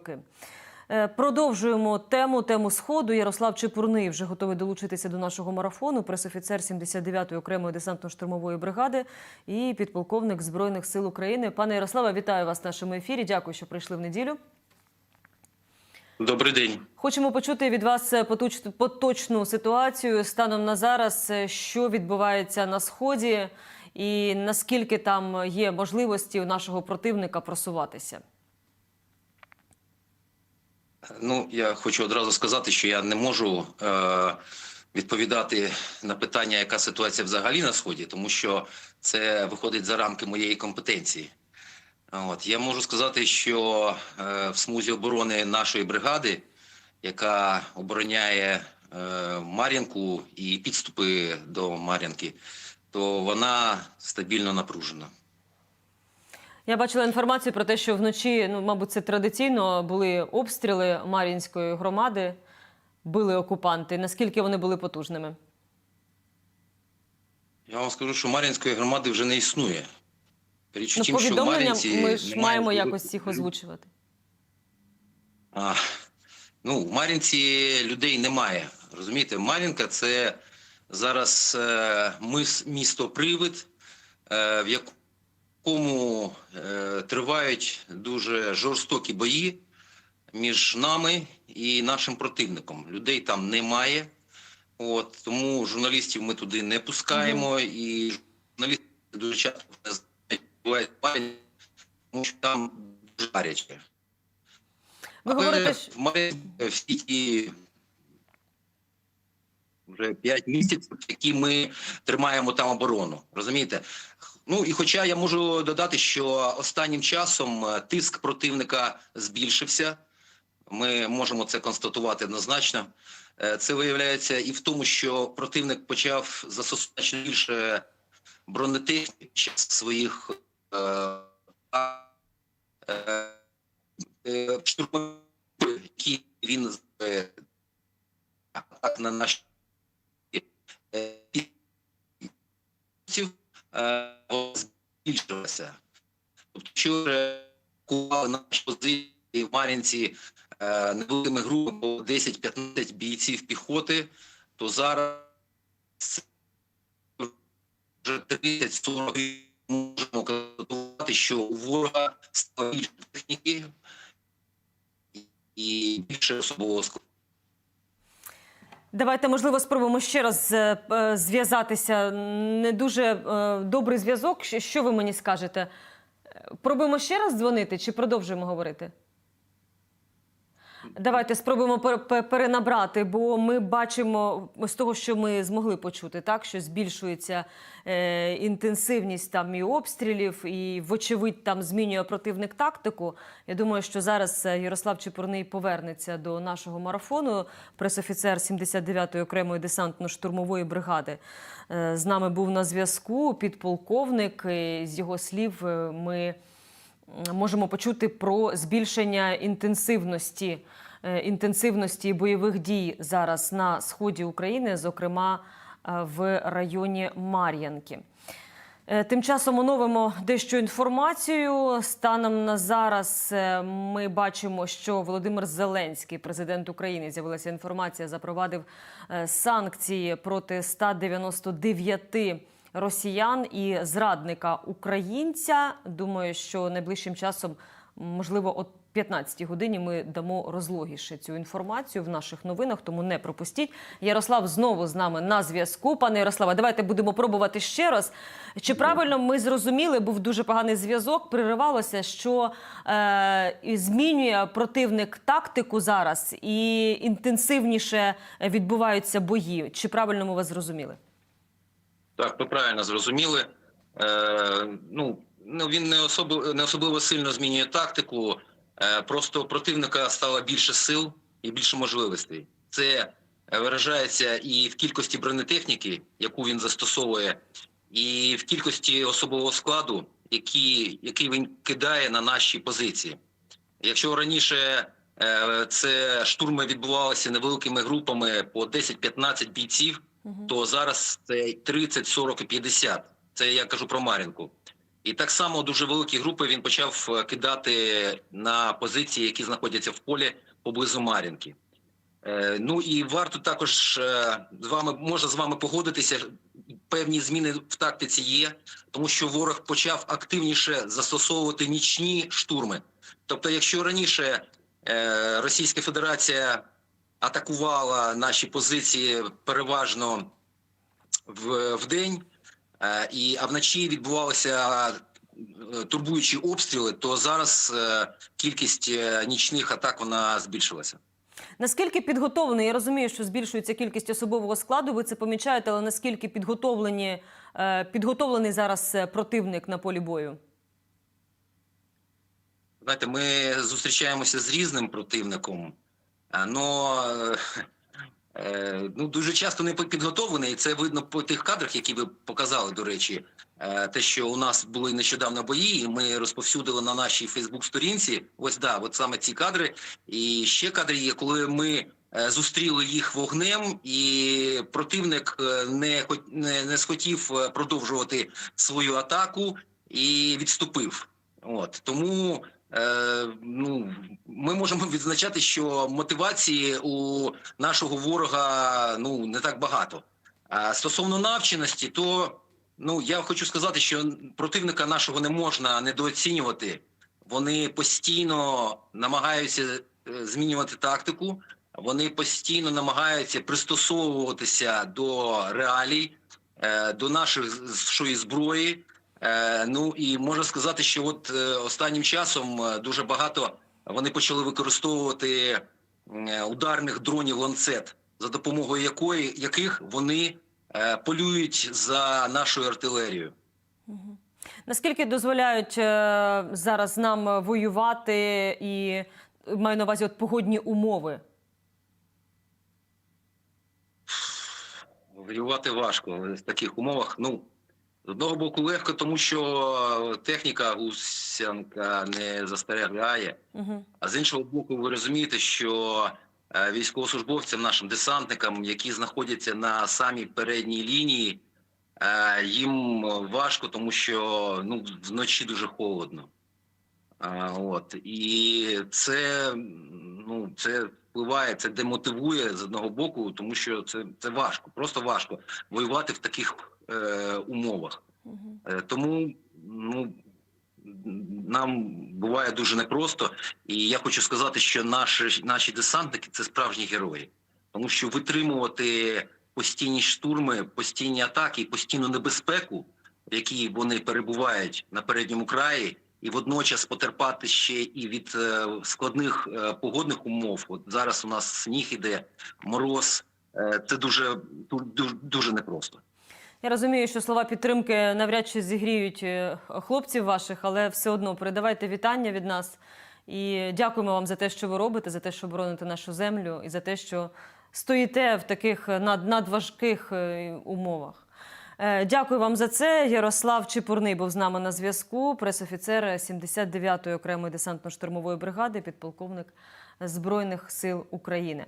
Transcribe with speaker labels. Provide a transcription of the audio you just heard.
Speaker 1: роки. Е, Продовжуємо тему тему сходу. Ярослав Чепурний вже готовий долучитися до нашого марафону. Пресофіцер 79-ї окремої десантно-штурмової бригади і підполковник збройних сил України. Пане Ярославе, вітаю вас в нашому ефірі. Дякую, що прийшли в неділю.
Speaker 2: Добрий день.
Speaker 1: Хочемо почути від вас е, поточну ситуацію станом на зараз, е, що відбувається на сході, і наскільки там є можливості у нашого противника просуватися.
Speaker 2: Ну я хочу одразу сказати, що я не можу е, відповідати на питання, яка ситуація взагалі на сході, тому що це виходить за рамки моєї компетенції. От я можу сказати, що е, в смузі оборони нашої бригади, яка обороняє е, Мар'янку і підступи до Мар'янки, то вона стабільно напружена.
Speaker 1: Я бачила інформацію про те, що вночі, ну мабуть, це традиційно були обстріли Мар'їнської громади, били окупанти. Наскільки вони були потужними?
Speaker 2: Я вам скажу, що Мар'їнської громади вже не існує. Річ
Speaker 1: Ну,
Speaker 2: тім, що Мар'їнці
Speaker 1: ми ж маємо якось їх озвучувати.
Speaker 2: А, ну, в Мар'їнці людей немає. Розумієте, Мар'їнка це зараз е, мис, місто Привид, е, в якому е, тривають дуже жорстокі бої між нами і нашим противником. Людей там немає. От, тому журналістів ми туди не пускаємо, і журналісти дуже часто не знають, тому що там дуже гаряче.
Speaker 1: Ви
Speaker 2: Але
Speaker 1: говорите, що
Speaker 2: в мене всі ті вже 5 місяців, які ми тримаємо там оборону. Розумієте? Ну і хоча я можу додати, що останнім часом е, тиск противника збільшився, ми можемо це констатувати однозначно. Е, Це виявляється і в тому, що противник почав застосовувати більше бронетехніки своїх е, штурмових, які він на наші збільшилася. Тобто, вже кували наші позиції в Мар'їнці е, невеликими групами по 10-15 бійців піхоти, то зараз вже 30-40 можемо констатувати, що у ворога стало більше техніки і більше особового складу.
Speaker 1: Давайте, можливо, спробуємо ще раз е, е, зв'язатися. Не дуже е, добрий зв'язок. Що- ви мені скажете? Пробуємо ще раз дзвонити чи продовжуємо говорити? Давайте спробуємо пер- пер- перенабрати, бо ми бачимо з того, що ми змогли почути, так що збільшується е, інтенсивність там і обстрілів, і вочевидь там змінює противник тактику. Я думаю, що зараз е, Ярослав Чепурний повернеться до нашого марафону. Пресофіцер 79-ї окремої десантно-штурмової бригади е, з нами був на зв'язку. Підполковник І з його слів е, ми можемо почути про збільшення інтенсивності, е, інтенсивності бойових дій зараз на сході України, зокрема е, в районі Мар'янки. Е, Тим часом оновимо дещо інформацію. Станом на зараз ми бачимо, що Володимир Зеленський, президент України, з'явилася інформація, запровадив санкції проти 199 росіян і зрадника українця. Думаю, що найближчим часом, можливо, о 15-й годині ми дамо розлогіше цю інформацію в наших новинах, тому не пропустіть. Ярослав знову з нами на зв'язку. Пане Ярославе, давайте будемо пробувати ще раз. Чи правильно ми зрозуміли, був дуже поганий зв'язок, приривалося, що е, змінює противник тактику зараз і інтенсивніше відбуваються бої. Чи правильно ми вас зрозуміли?
Speaker 2: Так, ви правильно зрозуміли. Е, ну, ну, він не, особо, не особливо сильно змінює тактику. Е, просто противника стало більше сил і більше можливостей. Це е, виражається і в кількості бронетехніки, яку він застосовує, і в кількості особового складу, який, який він кидає на наші позиції. Якщо раніше е, це штурми відбувалися невеликими групами по 10-15 бійців, то зараз це 30, 40 і 50. Це я кажу про Мар'їнку. І так само дуже великі групи він почав е, кидати на позиції, які знаходяться в полі поблизу Мар'їнки. Е, Ну і варто також е, з вами можна з вами погодитися. Певні зміни в тактиці є, тому що ворог почав активніше застосовувати нічні штурми. Тобто, якщо раніше Російська Федерація атакувала наші позиції переважно в, в день, е, і а вночі відбувалися е, турбуючі обстріли, то зараз е, кількість нічних атак вона збільшилася.
Speaker 1: Наскільки підготовлений? Я розумію, що збільшується кількість особового складу. Ви це помічаєте, але наскільки підготовлені підготовлений зараз противник на полі бою?
Speaker 2: Знаєте, ми зустрічаємося з різним противником, але ну, дуже часто не підготовлений. І це видно по тих кадрах, які ви показали, до речі. Е, Те, що у нас були нещодавно бої, і ми розповсюдили на нашій Фейсбук-сторінці. Ось да, от саме ці кадри. І ще кадри є, коли ми е, зустріли їх вогнем, і противник е, не не, не схотів е, продовжувати свою атаку і відступив. От тому е, ну ми можемо відзначати, що мотивації у нашого ворога ну не так багато. А стосовно навченості, то ну я хочу сказати, що противника нашого не можна недооцінювати. Вони постійно намагаються е, змінювати тактику. Вони постійно намагаються пристосовуватися до реалій, е, до нашої зброї. Е, Ну і можна сказати, що от е, останнім часом е, дуже багато вони почали використовувати ударних дронів ланцет, за допомогою якої яких вони полюють за нашою артилерією.
Speaker 1: Наскільки дозволяють зараз нам воювати і маю на увазі от погодні умови?
Speaker 2: Воювати важко в таких умовах. Ну з одного боку легко, тому що техніка гусянка не застерігає.
Speaker 1: Угу.
Speaker 2: А з іншого боку, ви розумієте, що е, військовослужбовцям, нашим десантникам, які знаходяться на самій передній лінії, е, їм важко, тому що ну вночі дуже холодно. А, от і це ну це впливає, це демотивує з одного боку, тому що це, це важко, просто важко воювати в таких е, умовах. Е, Тому ну нам буває дуже непросто, і я хочу сказати, що наші наші десантники це справжні герої, тому що витримувати постійні штурми, постійні атаки, постійну небезпеку, в якій вони перебувають на передньому краї, і водночас потерпати ще і від е, складних е, погодних умов. От зараз у нас сніг іде, мороз. Е, це дуже дуже, дуже непросто.
Speaker 1: Я розумію, що слова підтримки навряд чи зігріють е, хлопців ваших, але все одно передавайте вітання від нас. І дякуємо вам за те, що ви робите, за те, що бороните нашу землю, і за те, що стоїте в таких надважких е, умовах. Е, Дякую вам за це. Ярослав Чепурний був з нами на зв'язку. Пресофіцер 79-ї окремої десантно-штурмової бригади, підполковник Збройних сил України.